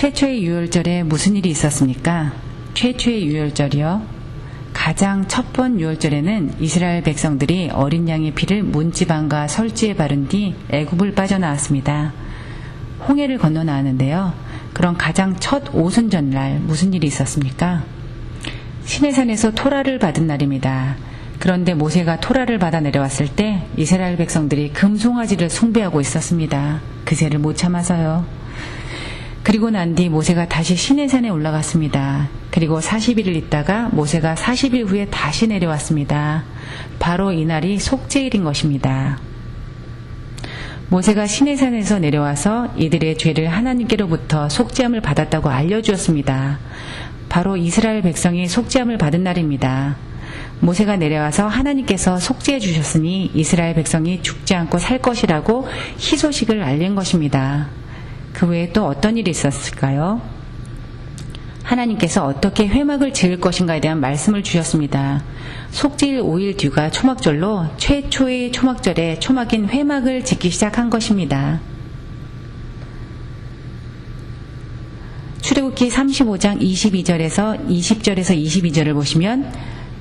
최초의 유월절에 무슨 일이 있었습니까? 최초의 유월절이요. 가장 첫 번 유월절에는 이스라엘 백성들이 어린 양의 피를 문지방과 설지에 바른 뒤 애굽을 빠져나왔습니다. 홍해를 건너 나왔는데요. 그런 가장 첫 오순절날 무슨 일이 있었습니까? 시내산에서 토라를 받은 날입니다. 그런데 모세가 토라를 받아 내려왔을 때 이스라엘 백성들이 금송아지를 숭배하고 있었습니다. 그새를 못 참아서요. 그리고 난 뒤 모세가 다시 시내산에 올라갔습니다. 그리고 40일을 있다가 모세가 40일 후에 다시 내려왔습니다. 바로 이날이 속죄일인 것입니다. 모세가 시내산에서 내려와서 이들의 죄를 하나님께로부터 속죄함을 받았다고 알려주었습니다. 바로 이스라엘 백성이 속죄함을 받은 날입니다. 모세가 내려와서 하나님께서 속죄해 주셨으니 이스라엘 백성이 죽지 않고 살 것이라고 희소식을 알린 것입니다. 그 외에 또 어떤 일이 있었을까요? 하나님께서 어떻게 회막을 지을 것인가에 대한 말씀을 주셨습니다. 속죄일 5일 뒤가 초막절로 최초의 초막절에 초막인 회막을 짓기 시작한 것입니다. 출애굽기 35장 22절에서 20절에서 22절을 보시면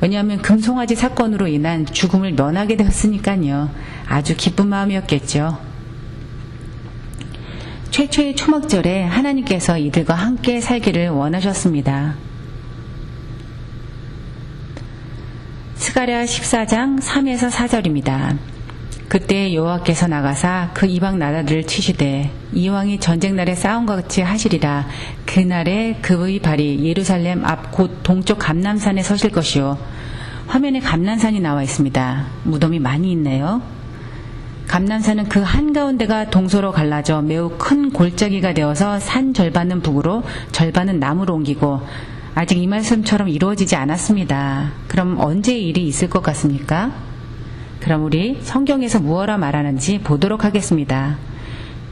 왜냐하면 금송아지 사건으로 인한 죽음을 면하게 되었으니까요. 아주 기쁜 마음이었겠죠. 최초의 초막절에 하나님께서 이들과 함께 살기를 원하셨습니다. 스가랴 14장 3에서 4절입니다. 그때 여호와께서 나가사 그 이방 나라들을 치시되 이왕이 전쟁 날에 싸움과 같이 하시리라 그 날에 그의 발이 예루살렘 앞 곧 동쪽 감남산에 서실 것이요 화면에 감남산이 나와 있습니다. 무덤이 많이 있네요. 감남산은 그 한가운데가 동서로 갈라져 매우 큰 골짜기가 되어서 산 절반은 북으로 절반은 남으로 옮기고 아직 이 말씀처럼 이루어지지 않았습니다. 그럼 언제 일이 있을 것 같습니까? 그럼 우리 성경에서 무엇라 말하는지 보도록 하겠습니다.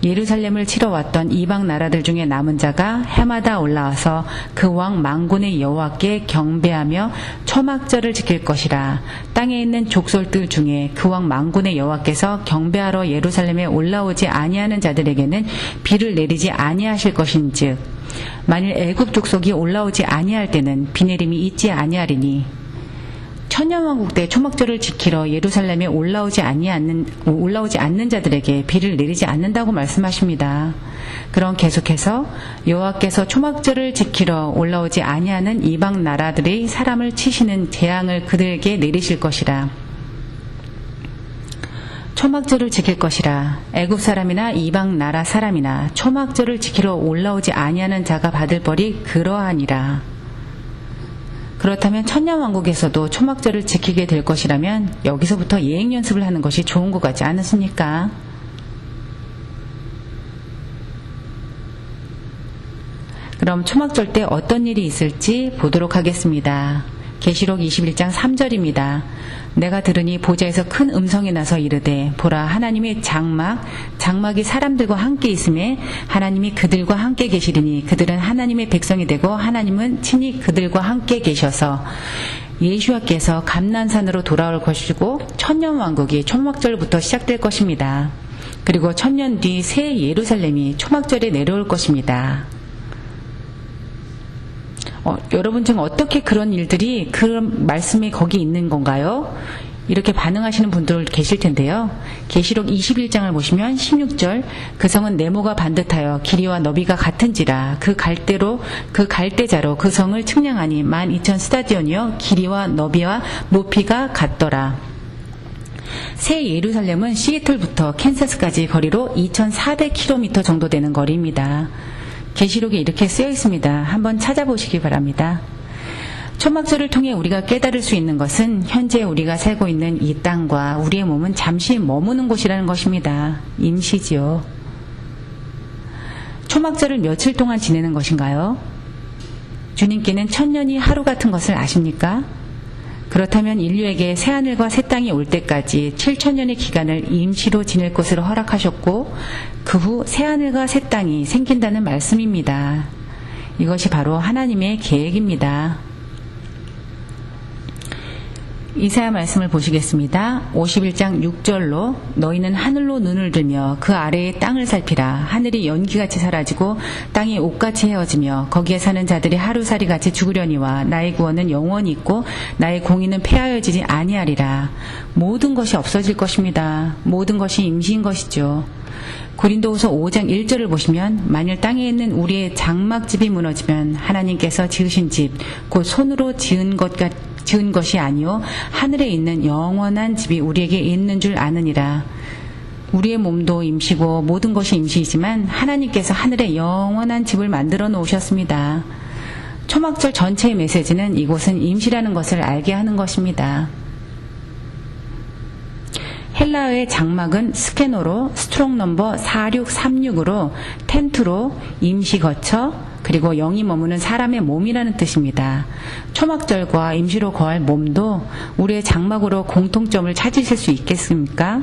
예루살렘을 치러 왔던 이방 나라들 중에 남은 자가 해마다 올라와서 그 왕 망군의 여호와께 경배하며 초막절을 지킬 것이라 땅에 있는 족속들 중에 그 왕 망군의 여호와께서 경배하러 예루살렘에 올라오지 아니하는 자들에게는 비를 내리지 아니하실 것인즉 만일 애굽 족속이 올라오지 아니할 때는 비 내림이 있지 아니하리니 천년왕국 때 초막절을 지키러 예루살렘에 올라오지 아니하는 올라오지 않는 자들에게 비를 내리지 않는다고 말씀하십니다. 그럼 계속해서 여호와께서 초막절을 지키러 올라오지 아니하는 이방 나라들의 사람을 치시는 재앙을 그들에게 내리실 것이라. 초막절을 지킬 것이라 애굽 사람이나 이방 나라 사람이나 초막절을 지키러 올라오지 아니하는 자가 받을 벌이 그러하니라. 그렇다면 천년왕국에서도 초막절을 지키게 될 것이라면 여기서부터 예행 연습을 하는 것이 좋은 것 같지 않으십니까? 그럼 초막절 때 어떤 일이 있을지 보도록 하겠습니다. 계시록 21장 3절입니다. 내가 들으니 보좌에서 큰 음성이 나서 이르되 보라 하나님의 장막 장막이 사람들과 함께 있음에 하나님이 그들과 함께 계시리니 그들은 하나님의 백성이 되고 하나님은 친히 그들과 함께 계셔서 예수와께서 감난산으로 돌아올 것이고 천년 왕국이 초막절부터 시작될 것입니다. 그리고 천년 뒤 새 예루살렘이 초막절에 내려올 것입니다. 어, 여러분 지금 어떻게 그런 일들이 그런 말씀이 거기 있는 건가요? 이렇게 반응하시는 분들 계실 텐데요. 계시록 21장을 보시면 16절 그 성은 네모가 반듯하여 길이와 너비가 같은지라 그 갈대로 그 갈대자로 그 성을 측량하니 12,000 스타디온이요 길이와 너비와 높이가 같더라. 새 예루살렘은 시애틀부터 캔사스까지 거리로 2,400km 정도 되는 거리입니다. 계시록에 이렇게 쓰여 있습니다. 한번 찾아보시기 바랍니다. 초막절을 통해 우리가 깨달을 수 있는 것은 현재 우리가 살고 있는 이 땅과 우리의 몸은 잠시 머무는 곳이라는 것입니다. 임시지요. 초막절을 며칠 동안 지내는 것인가요? 주님께는 천년이 하루 같은 것을 아십니까? 그렇다면 인류에게 새 하늘과 새 땅이 올 때까지 7천 년의 기간을 임시로 지낼 것으로 허락하셨고 그 후 새 하늘과 새 땅이 생긴다는 말씀입니다. 이것이 바로 하나님의 계획입니다. 이사야 말씀을 보시겠습니다. 51장 6절로 너희는 하늘로 눈을 들며 그 아래의 땅을 살피라. 하늘이 연기같이 사라지고 땅이 옷같이 헤어지며 거기에 사는 자들이 하루살이 같이 죽으려니와 나의 구원은 영원히 있고 나의 공의는 폐하여지지 아니하리라. 모든 것이 없어질 것입니다. 모든 것이 임시인 것이죠. 고린도후서 5장 1절을 보시면 만일 땅에 있는 우리의 장막집이 무너지면 하나님께서 지으신 집 곧 손으로 지은 것 같, 지은 것이 아니요 하늘에 있는 영원한 집이 우리에게 있는 줄 아느니라. 우리의 몸도 임시고 모든 것이 임시이지만 하나님께서 하늘에 영원한 집을 만들어 놓으셨습니다. 초막절 전체의 메시지는 이곳은 임시라는 것을 알게 하는 것입니다. 헬라어의 장막은 스캐너로 스트롱 넘버 4636으로 텐트로 임시 거처 그리고 영이 머무는 사람의 몸이라는 뜻입니다. 초막절과 임시로 거할 몸도 우리의 장막으로 공통점을 찾으실 수 있겠습니까?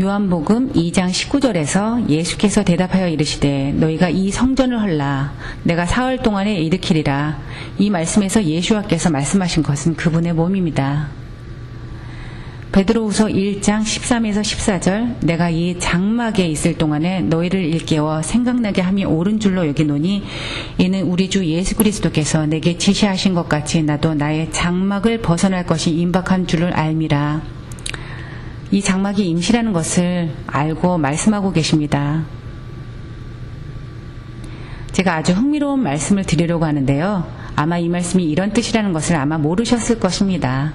요한복음 2장 19절에서 예수께서 대답하여 이르시되 너희가 이 성전을 헐라 내가 사흘 동안에 일으키리라 이 말씀에서 예수와께서 말씀하신 것은 그분의 몸입니다. 베드로후서 1장 13에서 14절 내가 이 장막에 있을 동안에 너희를 일깨워 생각나게 함이 옳은 줄로 여기노니 이는 우리 주 예수 그리스도께서 내게 지시하신 것 같이 나도 나의 장막을 벗어날 것이 임박한 줄을 알미라. 이 장막이 임시라는 것을 알고 말씀하고 계십니다. 제가 아주 흥미로운 말씀을 드리려고 하는데요. 아마 이 말씀이 이런 뜻이라는 것을 아마 모르셨을 것입니다.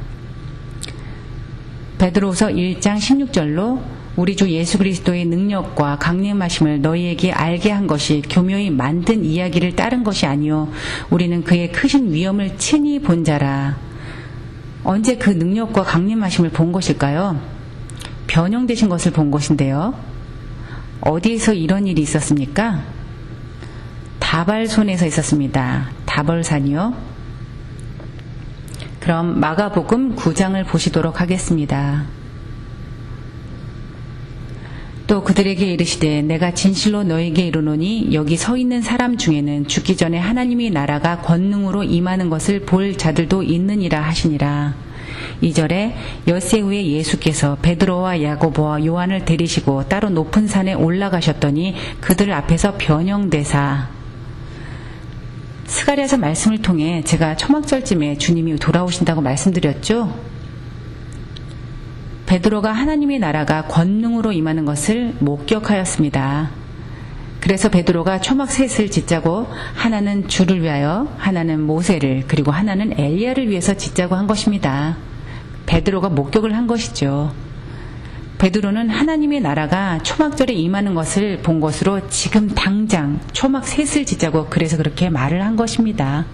베드로후서 1장 16절로 우리 주 예수 그리스도의 능력과 강림하심을 너희에게 알게 한 것이 교묘히 만든 이야기를 따른 것이 아니요 우리는 그의 크신 위엄을 친히 본 자라. 언제 그 능력과 강림하심을 본 것일까요? 변형되신 것을 본 것인데요. 어디에서 이런 일이 있었습니까? 다발손에서 있었습니다. 다벌산이요. 그럼 마가복음 9장을 보시도록 하겠습니다. 또 그들에게 이르시되 내가 진실로 너에게 이르노니 여기 서 있는 사람 중에는 죽기 전에 하나님의 나라가 권능으로 임하는 것을 볼 자들도 있느니라 하시니라. 2절에 엿새 후에 예수께서 베드로와 야고보와 요한을 데리시고 따로 높은 산에 올라가셨더니 그들 앞에서 변형되사 스가랴서 말씀을 통해 제가 초막절쯤에 주님이 돌아오신다고 말씀드렸죠. 베드로가 하나님의 나라가 권능으로 임하는 것을 목격하였습니다. 그래서 베드로가 초막 셋을 짓자고 하나는 주를 위하여 하나는 모세를 그리고 하나는 엘리야를 위해서 짓자고 한 것입니다. 베드로가 목격을 한 것이죠. 베드로는 하나님의 나라가 초막절에 임하는 것을 본 것으로 지금 당장 초막 셋을 짓자고 그래서 그렇게 말을 한 것입니다.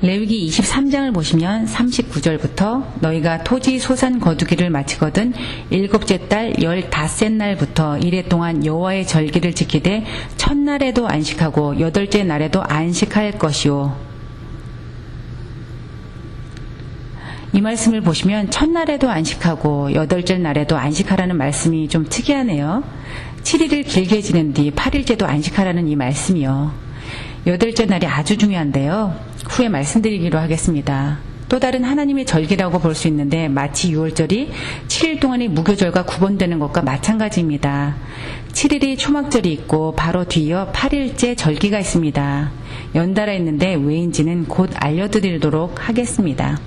레위기 23장을 보시면 39절부터 너희가 토지 소산 거두기를 마치거든 일곱째 달 열닷새 날부터 이래 동안 여호와의 절기를 지키되 첫날에도 안식하고 여덟째 날에도 안식할 것이요 이 말씀을 보시면 첫날에도 안식하고 여덟째 날에도 안식하라는 말씀이 좀 특이하네요. 7일을 길게 지낸 뒤 8일째도 안식하라는 이 말씀이요. 여덟째 날이 아주 중요한데요. 후에 말씀드리기로 하겠습니다. 또 다른 하나님의 절기라고 볼 수 있는데 마치 6월절이 7일 동안의 무교절과 구분되는 것과 마찬가지입니다. 7일이 초막절이 있고 바로 뒤이어 8일째 절기가 있습니다. 연달아 있는데 왜인지는 곧 알려드리도록 하겠습니다.